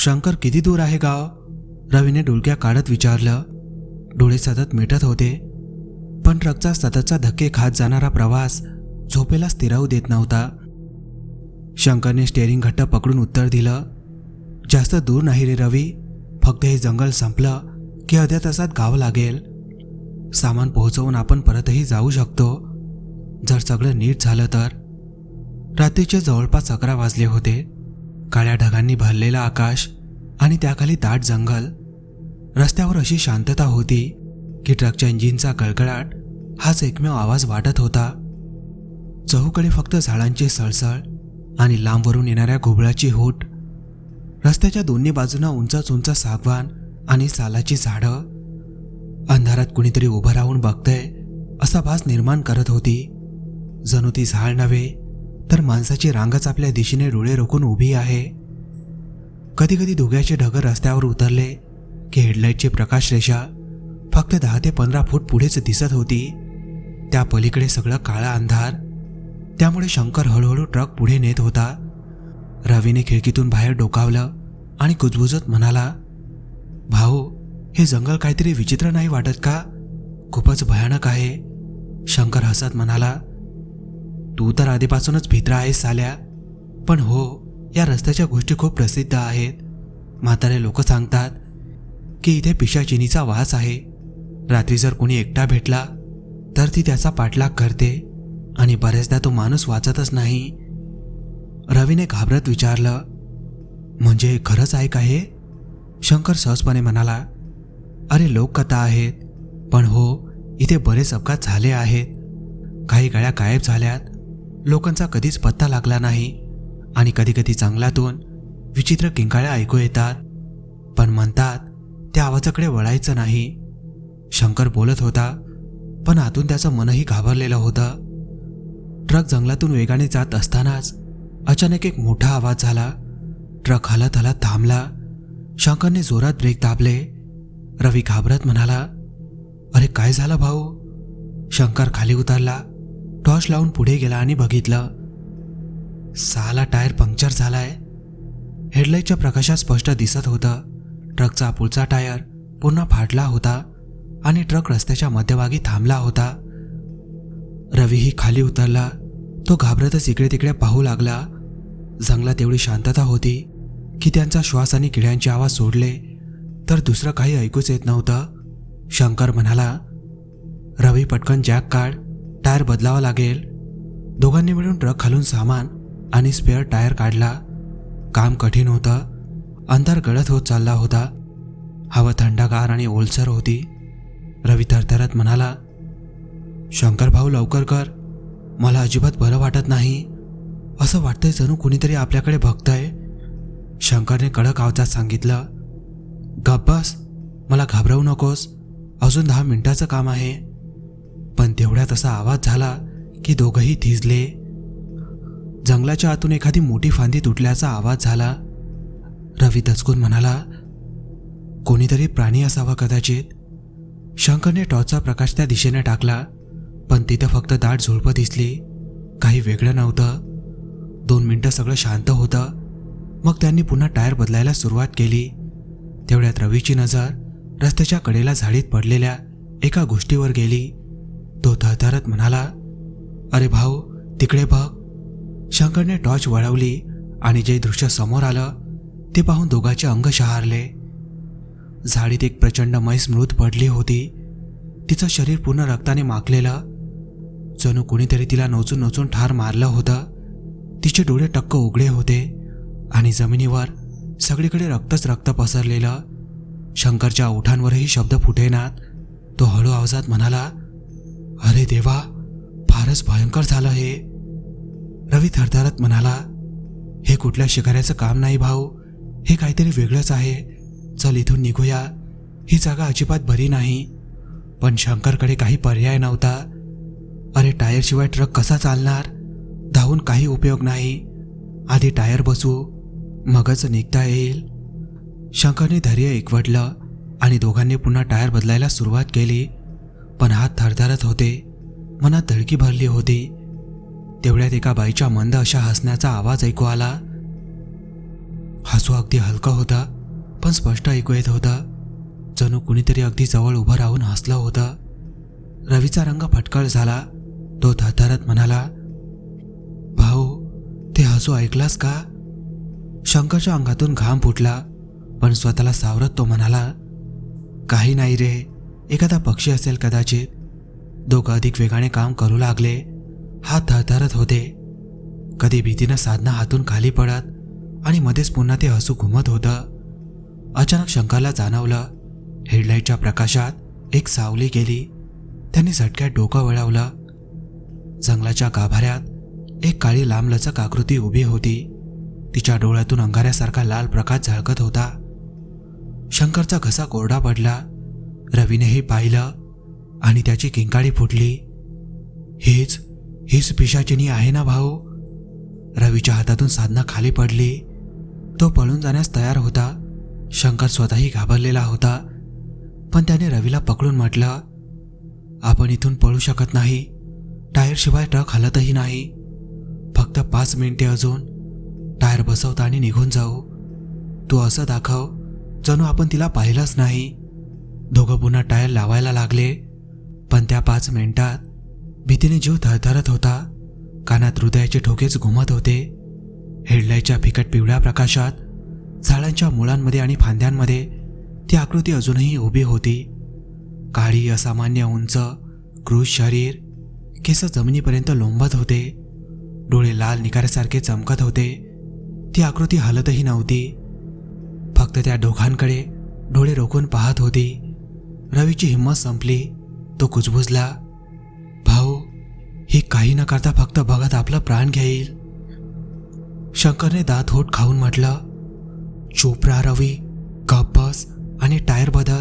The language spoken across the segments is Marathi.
शंकर किती दूर आहे गाव? रवीने डुलक्या काढत विचारलं. डोळे सतत मिटत होते. पण ट्रकचा सततचा धक्के खात जाणारा प्रवास झोपेला स्थिरावू देत नव्हता. शंकरने स्टेअरिंग घट्ट पकडून उत्तर दिलं जास्त दूर नाही रे रवी. फक्त हे जंगल संपलं की अर्ध्या तासात गाव लागेल. सामान पोहोचवून आपण परतही जाऊ शकतो. जर सगळं नीट झालं तर. रात्रीचे जवळपास अकरा वाजले होते. काळ्या ढगांनी भरलेलं आकाश आणि त्याखाली दाट जंगल. रस्त्यावर अशी शांतता होती की ट्रकच्या इंजिनचा कळकळाट हाच एकमेव आवाज वाटत होता. चहूकडे फक्त झाडांची सळसळ आणि लांबवरून येणाऱ्या घोबळाची होट. रस्त्याच्या दोन्ही बाजूंना उंचाच उंच सागवान आणि सालाची झाडं. अंधारात कुणीतरी उभं राहून बघतंय असा भास निर्माण करत होती. जणू ती झाड नव्हे तर माणसाची रांगच आपल्या दिशेने डोळे रोखून उभी आहे. कधी कधी धुग्याचे ढगर रस्त्यावर उतरले की हेडलाईटची प्रकाश रेषा फक्त दहा ते पंधरा फूट पुढेच दिसत होती. त्या पलीकडे सगळं काळा अंधार त्यामुळे शंकर हळूहळू ट्रक पुढे नेत होता. रवीने खिडकीतून बाहेर डोकावलं आणि कुजबुजत म्हणाला भाऊ हे जंगल काहीतरी विचित्र नाही वाटत का? खूपच भयानक आहे. शंकर हसत म्हणाला तू तर आधीपासूनच भित्र आहेस साल्या. पण हो या रस्त्याच्या गोष्टी खूप प्रसिद्ध आहेत. म्हातारे लोक सांगतात की इथे पिशाचिनीचा वास आहे. रात्री जर कोणी एकटा भेटला तर ती त्याचा पाठलाग करते आणि बऱ्याचदा तो माणूस वाचतच नाही. रवीने घाबरत विचारलं म्हणजे खरंच आहे का हे? शंकर सहजपणे म्हणाला अरे लोककथा आहेत. पण हो इथे बरेच अपघात झाले आहेत. काही गाड्या गायब झाल्यात. लोकांचा कधीच पत्ता लागला नाही आणि कधीकधी जंगलातून विचित्र किंकाळ्या ऐकू येतात. पण म्हणतात त्या आवाजाकडे वळायचं नाही. शंकर बोलत होता पण आतून त्याचं मनही घाबरलेलं होतं. ट्रक जंगलातून वेगाने जात असतानाच अचानक एक मोठा आवाज झाला. ट्रक हलत हलत थांबला. शंकरने जोरात ब्रेक दाबले. रवी घाबरत म्हणाला अरे काय झालं भाऊ? शंकर खाली उतरला. टॉर्च लावून पुढे गेला आणि बघितलं. सहाला टायर पंक्चर झालाय. हेडलाईटच्या प्रकाशात स्पष्ट दिसत होतं. ट्रकचा पुढचा टायर पुन्हा फाटला होता आणि ट्रक रस्त्याच्या मध्यभागी थांबला होता. रवीही खाली उतरला. तो घाबरतच इकडे तिकडे पाहू लागला. जंगलात एवढी शांतता होती की त्यांचा श्वास आणि किड्यांचे आवाज सोडले. तर दुसरं काही ऐकूच येत नव्हतं. शंकर म्हणाला रवी पटकन जॅक काढ. टायर बदलावा लागेल. दोघांनी मिळून ट्रक खालून सामान आणि स्पेअर टायर काढला. काम कठीण होतं. अंधार गळत होत चालला होता. हवा थंडगार आणि ओलसर होती. रवी थरथरत म्हणाला शंकर भाऊ लवकर कर. मला अजिबात बरं वाटत नाही. असं वाटतंय जणू कुणीतरी आपल्याकडे बघतंय. शंकरने कडक आवाजात सांगितलं गप्पास मला घाबरवू नकोस. अजून दहा मिनिटाचं काम आहे. पण तेवढ्यात असा आवाज झाला की दोघंही थिजले. जंगलाच्या आतून एखादी मोठी फांदी तुटल्याचा आवाज झाला. रवी दचकून म्हणाला कोणीतरी प्राणी असावा कदाचित. शंकरने टॉर्चचा प्रकाश त्या दिशेने टाकला पण तिथं फक्त दाट झुळपं दिसली. काही वेगळं नव्हतं. दोन मिनटं सगळं शांत होतं. मग त्यांनी पुन्हा टायर बदलायला सुरुवात केली. तेवढ्यात रवीची नजर रस्त्याच्या कडेला झाडीत पडलेल्या एका गोष्टीवर गेली. तो थरथरत म्हणाला अरे भाऊ तिकडे बघ. शंकरने टॉर्च वळवली आणि जे दृश्य समोर आलं ते पाहून दोघांचे अंग शहारले. झाडीत एक प्रचंड मैस मृत पडली होती. तिचं शरीर पूर्ण रक्ताने माकलेलं जणू कुणीतरी तिला नोचून नोचून ठार मारलं होतं. तिचे डोळे टक्क उघडे होते आणि जमिनीवर सगळीकडे रक्तच रक्त पसरलेलं. शंकरच्या ओठांवरही शब्द फुटेनात. तो हळू आवाजात म्हणाला अरे देवा फारच भयंकर झालं हे. रवी थरथरत म्हणाला हे कुठल्या शिकाऱ्याचं काम नाही भाऊ हे काहीतरी वेगळंच आहे. चल इथून निघूया. ही जागा अजिबात बरी नाही. पण शंकरकडे काही पर्याय नव्हता. अरे टायरशिवाय ट्रक कसा चालणार? धावून काही उपयोग नाही. आधी टायर बसू मगच निघता येईल. शंकरने धैर्य एकवटलं आणि दोघांनी पुन्हा टायर बदलायला सुरुवात केली. पण हात थरथरत होते. मनात धडकी भरली होती. तेवढ्यात एका बाईच्या मंद अशा हसण्याचा आवाज ऐकू आला. हसू अगदी हलकं होता पण स्पष्ट ऐकू येत होतं. जणू कुणीतरी अगदी जवळ उभं राहून हसलं होतं. रवीचा रंग फटकळ झाला. तो थरथरत म्हणाला भाऊ ते हसू ऐकलास का? शंकरच्या अंगातून घाम फुटला पण स्वतःला सावरत तो म्हणाला काही नाही रे एखादा पक्षी असेल कदाचित. दोघं अधिक वेगाने काम करू लागले. हात थरथरत होते. कधी भीतीनं साधना हातून खाली पडत आणि मध्येच पुन्हा ते हसू घुमत होतं. अचानक शंकरला जाणवलं. हेडलाईटच्या प्रकाशात एक सावली गेली. त्यांनी झटक्यात डोकं वळवलं. जंगलाच्या गाभाऱ्यात एक काळी लांबलचक आकृती उभी होती. तिच्या डोळ्यातून अंगाऱ्यासारखा लाल प्रकाश झळकत होता. शंकरचा घसा कोरडा पडला. रवीनेही पाहिलं आणि त्याची किंकाळी फुटली. हेच हीच पिशाचिनी आहे ना भाऊ? रवीच्या हातातून साधना खाली पडली. तो पळून जाण्यास तयार होता. शंकर स्वतःही घाबरलेला होता. पण त्याने रवीला पकडून म्हटलं आपण इथून पळू शकत नाही. टायरशिवाय ट्रक हलतही नाही. फक्त पाच मिनिटे अजून. टायर बसवता आणि निघून जाऊ. तू असं दाखव जणू आपण तिला पाहिलंच नाही. दोघं पुन्हा टायर लावायला लागले. पण त्या पाच मिनिटात भीतीने जीव थरथरत होता. कानात हृदयाचे ठोकेच घुमत होते. हेडलाईटच्या फिकट पिवळ्या प्रकाशात झाडांच्या मुळांमध्ये आणि फांद्यांमध्ये ती आकृती अजूनही उभी होती. काळी असामान्य उंच क्रूज शरीर केस जमिनीपर्यंत लोंबत होते. डोळे लाल निकाऱ्यासारखे चमकत होते. ती आकृती हलतही नव्हती. फक्त त्या दोघांकडे डोळे रोखून पाहत होती. रवीची हिंमत संपली. तो कुजबुजला भाऊ हे काही न करता फक्त बघत आपलं प्राण घेईल. शंकरने दात होट खाऊन म्हटलं चोपरा रवी गप बस आणि टायर बदल.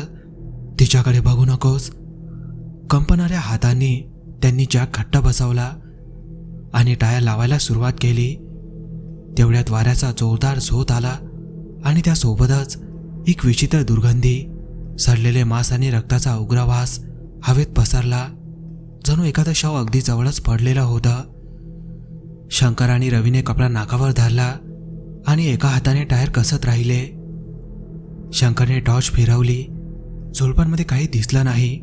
तिच्याकडे बघू नकोस. कंपणाऱ्या हातांनी त्यांनी जॅक घट्ट बसवला आणि टायर लावायला सुरुवात केली. तेवढ्यात वाऱ्याचा जोरदार झोत आला आणि त्यासोबतच एक विचित्र दुर्गंधी सडलेले मांस आणि रक्ताचा उग्रवास हवेत पसरला. जणू एखादा शव अगदी जवळच पडलेला होता. शंकर आणि रवीने कपडा नाकावर धरला आणि एका हाताने टायर कसत राहिले. शंकरने टॉर्च फिरवली. झुळपांमध्ये काही दिसलं नाही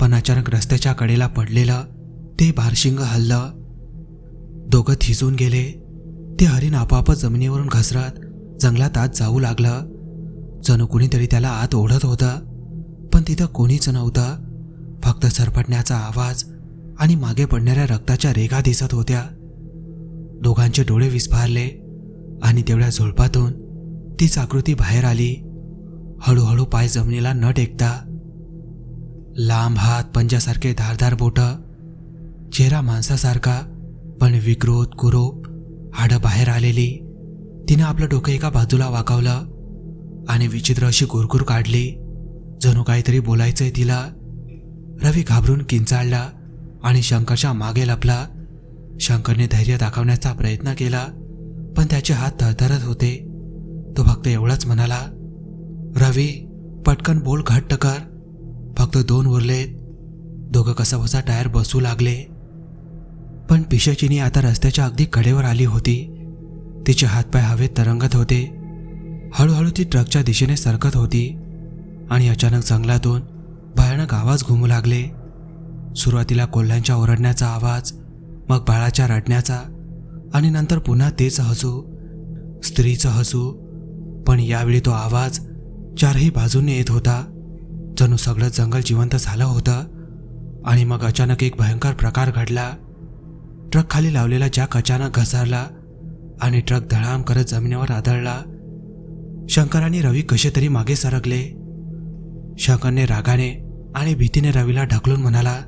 पण अचानक रस्त्याच्या कडेला पडलेलं ते भारशिंग हल्लं. दोघं थिजून गेले. ते हरिण आपोआपच जमिनीवरून घसरत जंगलात आत जाऊ लागलं. जणू कुणीतरी त्याला आत ओढत होतं. पण तिथं कोणीच नव्हतं. फक्त सरपटण्याचा आवाज आणि मागे पडणाऱ्या रक्ताच्या रेगा दिसत होत्या. दोघांचे डोळे विस्फारले आणि तेवढ्या झुळपातून तीच आकृती बाहेर आली. हळूहळू पाय जमिनीला न टेकता लांब हात पंजासारखे धारधार बोट. चेहरा माणसासारखा पण विकृत कुरूप हाडं बाहेर आलेली. तिनं आपलं डोकं एका बाजूला वाकवलं. आणि विचित्र अशी कुरकुर काढली. जणू काहीतरी बोलायचंय तिला. रवी घाबरून किंचाळला आणि शंकरच्या मागे लपला. शंकरने धैर्य दाखवण्याचा प्रयत्न केला पण त्याचे हात थरथरत होते. तो फक्त एवढाच म्हणाला रवी पटकन बोल घट्ट कर. फक्त दोन उरलेत. दोघं कसाबसा टायर बसू लागले. पण पिशाचिनी आता रस्त्याच्या अगदी कडेवर आली होती. तिचे हातपाय हवेत तरंगत होते. हळूहळू ती ट्रकच्या दिशेने सरकत होती आणि अचानक जंगलातून भयानक आवाज घुमू लागले. सुरुवातीला कोल्ह्यांच्या ओरडण्याचा आवाज मग बाळाच्या रडण्याचा आणि नंतर पुन्हा तेच हसू स्त्रीचं हसू. पण यावेळी तो आवाज चारही बाजूंनी येत होता. जणू सगळं जंगल जिवंत झालं होतं आणि मग अचानक एक भयंकर प्रकार घडला. ट्रक खाली लावलेला जॅक अचानक घसरला आणि ट्रक धडाम करत जमिनीवर आदळला शंकर आणि रवी कसे तरी मागे सरकले. शंकरने रागाने आणि भीतीने रवीला ढकलून म्हणाला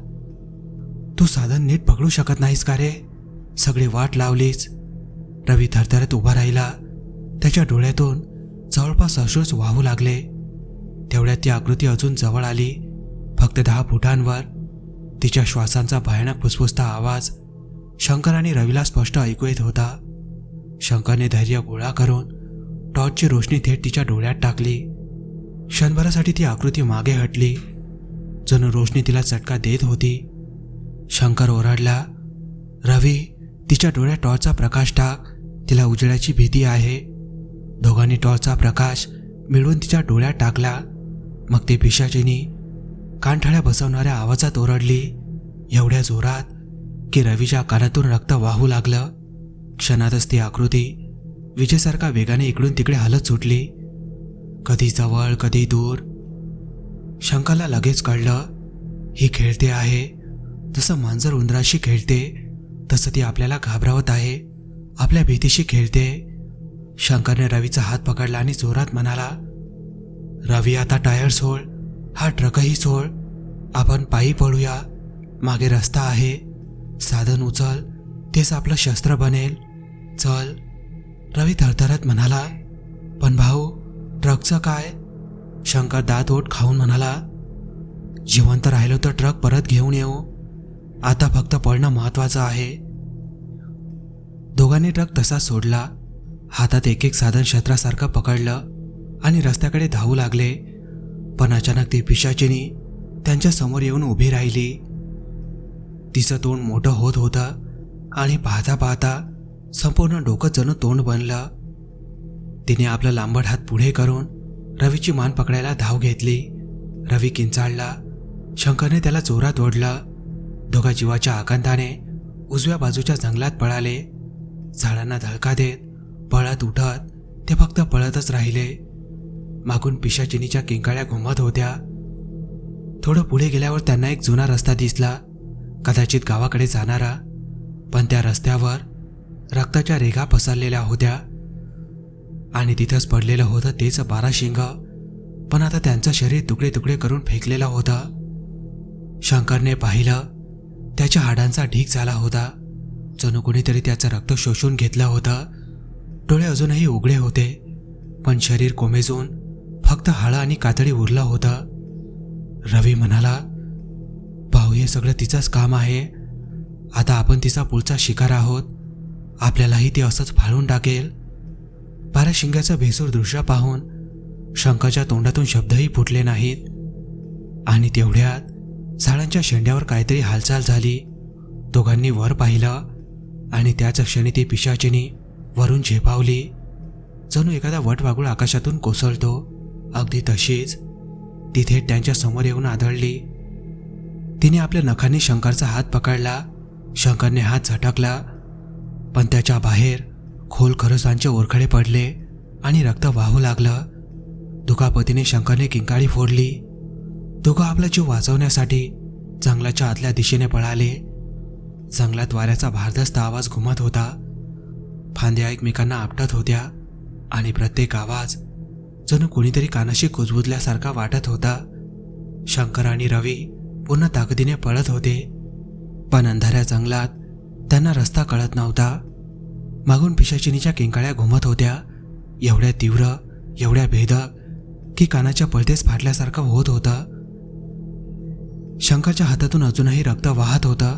तू साधन नीट पकडू शकत नाहीस का रे? सगळी वाट लावलीच रवी थरथरत उभा राहिला. त्याच्या डोळ्यातून जवळपास अश्रूच वाहू लागले. तेवढ्यात ती आकृती अजून जवळ आली. फक्त दहा फुटांवर तिच्या श्वासांचा भयानक फुसफुसता आवाज शंकर आणि रवीला स्पष्ट ऐकू येत होता. शंकरने धैर्य गोळा करून टॉर्चची रोशनी थेट तिच्या डोळ्यात टाकली. क्षणभरासाठी ती आकृती मागे हटली. जणू रोशनी तिला चटका देत होती. शंकर ओरडला रवी तिच्या डोळ्यात टॉर्चचा प्रकाश टाक. तिला उजेडाची भीती आहे. दोघांनी टॉर्चचा प्रकाश मिळवून तिच्या डोळ्यात टाकला. मग ती पिशाचिनी कानठळ्या बसवणाऱ्या आवाजात ओरडली. एवढ्या जोरात की रवीच्या कानातून रक्त वाहू लागलं. क्षणातच ती आकृती विजेसारखा वेगाने इकडून तिकडे हलत सुटली. कधी जवळ कधी दूर. शंकाला लगेच कळलं ही खेळते आहे. जसं मांजर उंदराशी खेळते तसं ती आपल्याला घाबरवत आहे. आपल्या भीतीशी खेळते. शंकरने रवीचा हात पकडला आणि जोरात म्हणाला रवी आता टायर सोड. हा ट्रकही सोड. आपण पायी पळूया मागे रस्ता आहे. साधन उचल. तेच आपलं शस्त्र बनेल. चल. रवी थरथरत म्हणाला पण भाऊ ट्रकचं काय? शंकर दात ओठ खाऊन म्हणाला जिवंत राहिलो तर ट्रक परत घेऊन येऊ. आता फक्त पळणं महत्वाचं आहे. दोघांनी ट्रक तसा सोडला. हातात एक एक साधन शत्रासारखं पकडलं आणि रस्त्याकडे धावू लागले. पण अचानक ती पिशाचिनी त्यांच्यासमोर येऊन उभी राहिली. तिचं तोंड मोठं होत होतं आणि पाहता पाहता संपूर्ण डोकं जणू तोंड बनलं. तिने आपला लांबट हात पुढे करून रवीची मान पकडायला धाव घेतली. रवी किंचाळला. शंकरने त्याला जोरात ओढलं. दोघा जीवाच्या आकांताने उजव्या बाजूच्या जंगलात पळाले. झाडांना धडका देत पळत उठत ते फक्त पळतच राहिले. मागून पिशाचिनीच्या किंकाळ्या घुमत होत्या. थोडं पुढे गेल्यावर त्यांना एक जुना रस्ता दिसला. कदाचित गावाकडे जाणारा. पण त्या रस्त्यावर रक्ताच्या रेघा पसरलेल्या होत्या. आणि तिथंच पडलेलं होतं तेच बारा शिंग. पण आता त्यांचं शरीर तुकडे तुकडे करून फेकलेलं होतं. शंकरने पाहिलं त्याच्या हाडांचा ढीक झाला होता. जणू कोणीतरी त्याचं रक्त शोषून घेतलं होतं. डोळे अजूनही उघडे होते पण शरीर कोमेजून फक्त हाळा आणि कातडी उरलं होतं. रवी म्हणाला भाऊ हे सगळं तिचंच काम आहे. आता आपण तिचा पुढचा शिकार आहोत. आपल्यालाही ते असंच फाळून टाकेल? बारा भेसूर दृश्य पाहून शंकाच्या तोंडातून शब्दही फुटले नाहीत. आणि तेवढ्यात झाडांच्या शेंड्यावर काहीतरी हालचाल झाली. दोघांनी वर पाहिलं आणि त्याच क्षणी ती पिशाचिनी वरून झेपावली. जणू एखादा वटवागुळ आकाशातून कोसळतो. अगदी तशीच तिथे त्यांच्यासमोर येऊन आदळली. तिने आपल्या नखांनी शंकरचा हात पकडला. शंकरने हात झटकला. पण त्याच्या बाहेर खोल खरसांचे ओरखडे पडले आणि रक्त वाहू लागलं. दुखापतीने शंकरने किंकाळी फोडली. दोघं आपला जीव वाचवण्यासाठी जंगलाच्या आतल्या दिशेने पळाले. जंगलात वाऱ्याचा भारदस्त आवाज घुमत होता. फांद्या एकमेकांना आपटत होत्या आणि प्रत्येक आवाज जणू कोणीतरी कानाशी कुजबुजल्यासारखा वाटत होता. शंकर आणि रवी पूर्ण ताकदीने पळत होते. पण अंधाऱ्या जंगलात त्यांना रस्ता कळत नव्हता. मागून पिशाचिनीच्या किंकाळ्या घुमत होत्या. एवढ्या तीव्र एवढ्या भेदक की कानाच्या पळतेच फाटल्यासारखं होत होतं. शंकरच्या हातातून अजूनही रक्त वाहत होतं.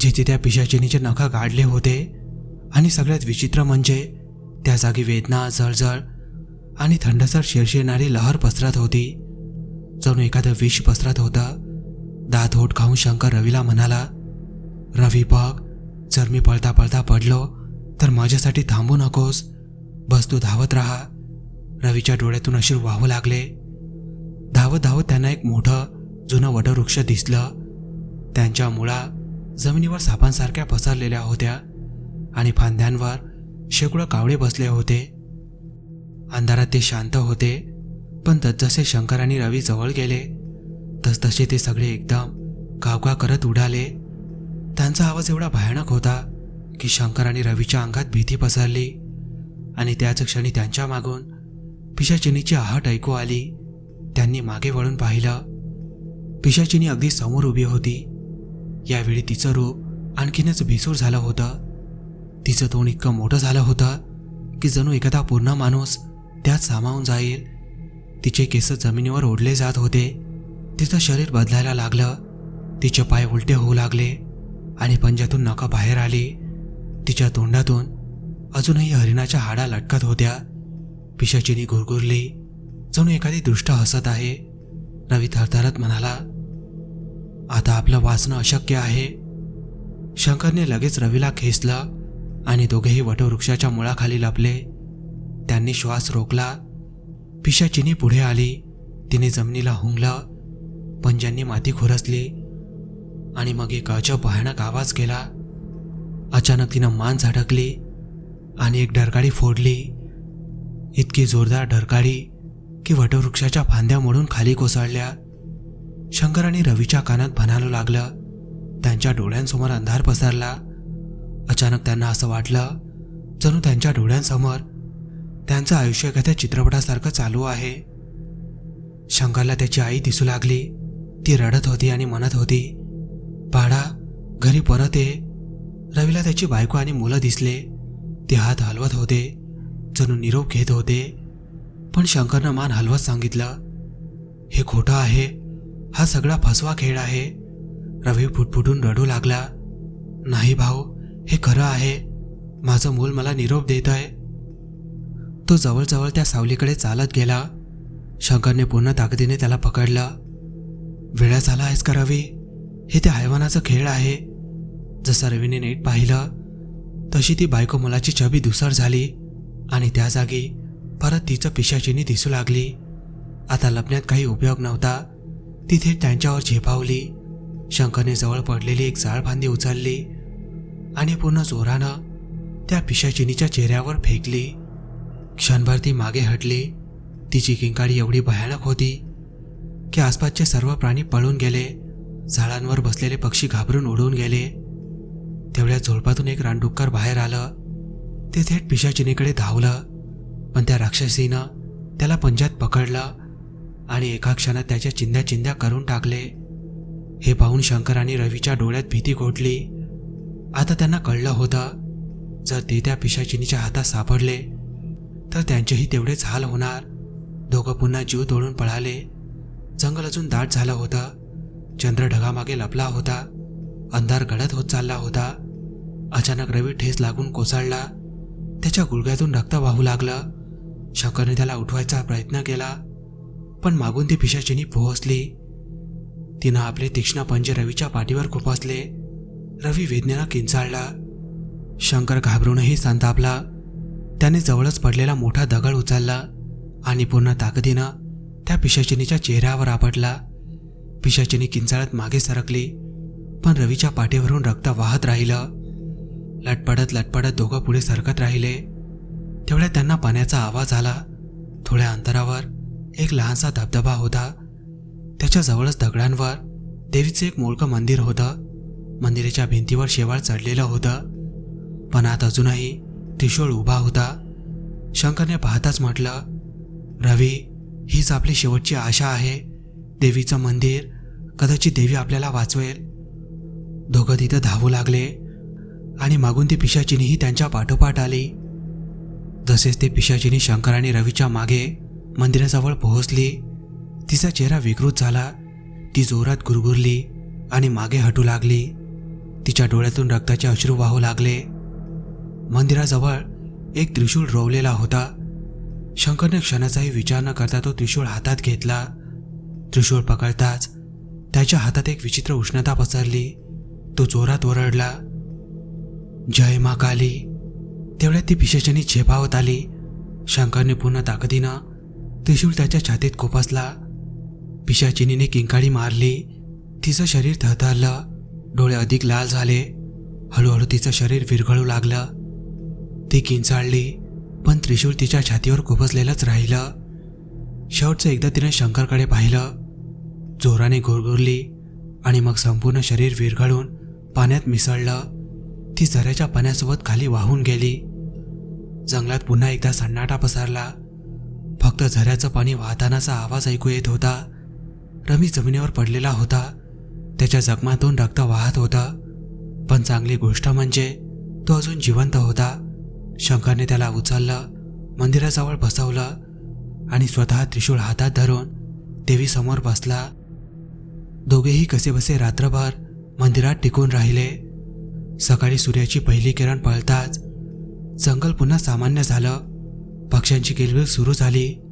जिथे त्या पिशाचिनीचे नखं गाडले होते. आणि सगळ्यात विचित्र म्हणजे त्या जागी वेदना जळजळ आणि थंडसर शिरशिरणारी लहर पसरत होती. जणू एखादं विष पसरत होतं. दात होट खाऊन शंकर रवीला म्हणाला रवी बघ जर मी पळता पळता पडलो तर माझ्यासाठी थांबू नकोस. बस तू धावत राहा. रवीच्या डोळ्यातून अश्रू वाहू लागले. धावत धावत त्यांना एक मोठं जुनं वटवृक्ष दिसलं. त्यांच्या मुळा जमिनीवर सापांसारख्या पसरलेल्या होत्या आणि फांद्यांवर शेकडो कावळे बसले होते. अंधारात ते शांत होते पण तसजसे शंकर आणि रवी जवळ गेले तसतसे ते सगळे एकदम कावका करत उडाले. त्यांचा आवाज एवढा भयानक होता की शंकर आणि रवीच्या अंगात भीती पसरली. आणि त्याच क्षणी त्यांच्या मागून पिशाचिनीची आहट ऐकू आली. त्यांनी मागे वळून पाहिलं. पिशाचिनी अगदी समोर उभी होती. यावेळी तिचं रूप आणखीनच भिसूर झालं होतं. तिचं तोंड इतकं मोठं झालं होतं की जणू एखादा पूर्ण माणूस त्यात सामावून जाईल. तिचे केस जमिनीवर ओढले जात होते. तिचं शरीर बदलायला लागलं. तिचे पाय उलटे होऊ लागले. आणि पंजातून नका बाहेर आली. तिच्या तोंडातून अजूनही हरिणाच्या हाडा लटकत होत्या. पिशाचिनी गुरगुरली. जणू एखादी दृष्ट हसत आहे. रवी थरथरत म्हणाला आता आपलं वाचणं अशक्य आहे. शंकरने लगेच रवीला खेचलं आणि दोघेही वटवृक्षाच्या मुळाखाली लपले. त्यांनी श्वास रोखला. पिशाचिनी पुढे आली. तिने जमिनीला हुंगलं. पंजांनी माती खुरसली आणि मग एक अजब भयानक आवाज केला. अचानक तिनं मान झटकली आणि एक डरकाळी फोडली. इतकी जोरदार डरकाळी की वटवृक्षाच्या फांद्या मोडून खाली कोसळल्या. शंकर आणि रवीच्या कानात भनालू लागलं. त्यांच्या डोळ्यांसमोर अंधार पसरला. अचानक त्यांना असं वाटलं जणू त्यांच्या डोळ्यांसमोर त्यांचं आयुष्य एखाद्या चित्रपटासारखं चालू आहे. शंकरला त्याची आई दिसू लागली. ती रडत होती आणि म्हणत होती बाळा घरी परत ये. रवीला त्याची बायको आणि मुलं दिसले. ते हात हलवत होते. जणू निरोप घेत होते. पण शंकरनं मान हलवत सांगितलं हे खोटं आहे. हा सगळा फसवा खेळ आहे. रवी फुटफुटून रडू लागला. नाही भाऊ हे खरं आहे. माझं मूल मला निरोप देत आहे तो जवळजवळ त्या सावलीकडे चालत गेला. शंकरने पूर्ण ताकदीने त्याला पकडलं. वेळा झाला आहेस का रवी? हे त्या हैवानाचा खेळ आहे. जसं रवीने नीट पाहिलं तशी ती बायको मुलाची छबी धुसर झाली आणि त्या जागी परत तिचं पिशाचिनी दिसू लागली. आता लपण्यात काही उपयोग नव्हता. तिथे त्यांच्यावर झेपावली. शंकरने जवळ पडलेली एक जाळभांदी उचलली आणि पूर्ण जोरानं त्या पिशाचिनीच्या चेहऱ्यावर फेकली. क्षणभर ती मागे हटली. तिची किंकाळी एवढी भयानक होती की आसपासचे सर्व प्राणी पळून गेले. झाडांवर बसलेले पक्षी घाबरून उडून गेले. तेवढ्या झोळपातून एक रानडुक्कर बाहेर आलं. ते थेट पिशाचिनीकडे धावलं. पण त्या राक्षसीनं त्याला पंजात पकडलं आणि एका क्षणात त्याच्या चिंध्या चिंध्या करून टाकले. हे पाहून शंकर आणि रवीच्या डोळ्यात भीती घोटली आता त्यांना कळलं होतं जर ते त्या पिशाचिनीच्या हातात सापडले तर त्यांचेही तेवढेच हाल होणार. दोघं पुन्हा जीव तोडून पळाले. जंगल अजून दाट झालं होतं. चंद्र ढगामागे लपला होता. अंधार गडद होत चालला होता. अचानक रवी ठेस लागून कोसळला. त्याच्या गुडघ्यातून रक्त वाहू लागलं. शंकरने त्याला उठवायचा प्रयत्न केला पण मागून ती पिशाचिनी पोहोचली. तिनं आपले तीक्ष्ण पंजे रवीच्या पाठीवर खुपसले. रवी वेदनेनं किंचाळला. शंकर घाबरूनही संतापला. त्याने जवळच पडलेला मोठा दगड उचलला आणि पूर्ण ताकदीनं त्या पिशाचिनीच्या चेहऱ्यावर आपटला. पिशाचीने किंचाळत मागे सरकली. पण रवीच्या पाठीवरून रक्त वाहत राहिलं. लटपडत लटपडत दोघं पुढे सरकत राहिले. तेवढ्या त्यांना पाण्याचा आवाज आला. थोड्या अंतरावर एक लहानसा धबधबा होता. त्याच्याजवळच दगडांवर देवीचं एक मोलकं मंदिर होतं. मंदिराच्या भिंतीवर शेवाळ चढलेलं होतं. पण आत अजूनही त्रिशूळ उभा होता. शंकरने पाहताच म्हटलं रवी हीच आपली शेवटची आशा आहे. देवीचं मंदिर कदाचित देवी आपल्याला वाचवेल. दोघं तिथं धावू लागले आणि मागून ती पिशाचिनीही त्यांच्या पाठोपाठ आली. जसेच ते पिशाचिनी शंकर आणि रवीच्या मागे मंदिराजवळ पोहोचली. तिचा चेहरा विकृत झाला. ती जोरात गुरगुरली आणि मागे हटू लागली. तिच्या डोळ्यातून रक्ताचे अश्रू वाहू लागले. मंदिराजवळ एक त्रिशूळ रोवलेला होता. शंकरने क्षणाचाही विचार न करता तो त्रिशूळ हातात घेतला. त्रिशूळ पकडताच त्याच्या हातात एक विचित्र उष्णता पसरली. तो जोरात ओरडला. जय मा काली. तेवढ्यात ती पिशाच्यानी झेपावत आली. शंकरने पूर्ण ताकदीनं त्रिशूळ त्याच्या छातीत खोपसला पिशाचिनीने किंकाळी मारली. तिचं शरीर थरथरलं. डोळे अधिक लाल झाले. हळूहळू तिचं शरीर विरघळू लागलं. ती किंचाळली पण त्रिशूळ तिच्या छातीवर खुपसलेलंच राहिलं. शेवटचं एकदा तिने शंकरकडे पाहिलं. जोराने गुरगुरली आणि मग संपूर्ण शरीर विरघळून पाण्यात मिसळलं. ती झऱ्याच्या पाण्यासोबत खाली वाहून गेली. जंगलात पुन्हा एकदा सन्नाटा पसरला. फक्त झऱ्याचं पाणी वाहतानाचा आवाज ऐकू येत होता. रमी जमिनीवर पडलेला होता. त्याच्या जखमातून रक्त वाहत होतं. पण चांगली गोष्ट म्हणजे तो अजून जिवंत होता. शंकरने त्याला उचललं मंदिराजवळ बसवलं आणि स्वतः त्रिशूळ हातात धरून देवीसमोर बसला. दोघेही कसेबसे रात्रभर मंदिरात टिकून राहिले. सकाळी सूर्याची पहिली किरण पळताच जंगल पुन्हा सामान्य झालं. पक्ष्यांची किलबिल सुरू झाली.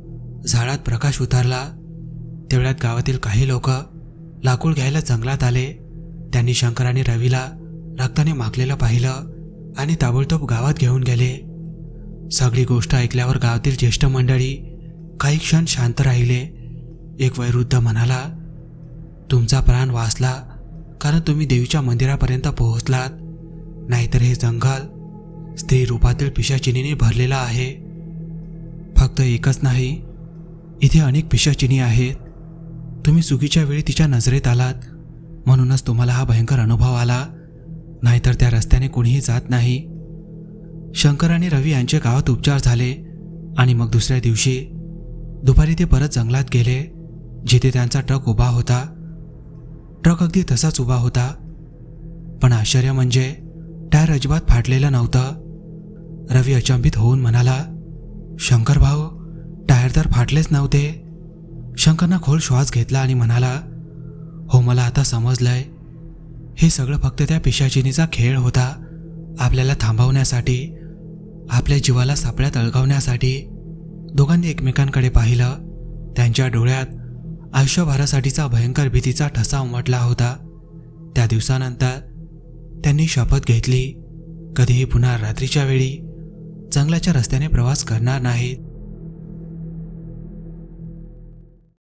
झाडात प्रकाश उतरला. तेवढ्यात गावातील काही लोक लाकूड घ्यायला जंगलात आले. त्यांनी शंकर आणि रवीला रक्ताने माखलेलं पाहिलं आणि ताबडतोब गावात घेऊन गेले. सगळी गोष्ट ऐकल्यावर गावातील ज्येष्ठ मंडळी काही क्षण शांत राहिले. एक वैरुद्ध म्हणाला तुमचा प्राण वाचला कारण तुम्ही देवीच्या मंदिरापर्यंत पोहोचलात. नाहीतर हे जंगल स्त्री रूपातील पिशाचिनीने भरलेलं आहे. फक्त एकच नाही इथे अनेक पिशाचिनी आहेत. तुम्ही चुकीच्या वेळी तिच्या नजरेत आलात म्हणूनच तुम्हाला हा भयंकर अनुभव आला. नाहीतर त्या रस्त्याने कोणीही जात नाही. शंकर आणि रवी यांचे गावात उपचार झाले आणि मग दुसऱ्या दिवशी दुपारी ते परत जंगलात गेले जिथे त्यांचा ट्रक उभा होता. ट्रक अगदी तसाच उभा होता. पण आश्चर्य म्हणजे टायर अजिबात फाटलेलं नव्हतं. रवी अचंबित होऊन म्हणाला शंकर भाऊ टायर तर फाटलेच नव्हते. शंकरनं खोल श्वास घेतला आणि म्हणाला हो मला आता समजलंय. हे सगळं फक्त त्या पिशाचिनीचा खेळ होता आपल्याला थांबवण्यासाठी आपल्या जीवाला सापळ्यात अळगावण्यासाठी. दोघांनी एकमेकांकडे पाहिलं. त्यांच्या डोळ्यात आयुष्यभरासाठीचा भयंकर भीतीचा ठसा उमटला होता. त्या दिवसानंतर त्यांनी शपथ घेतली. कधीही पुन्हा रात्रीच्या वेळी जंगलाच्या रस्त्याने प्रवास करणार नाहीत.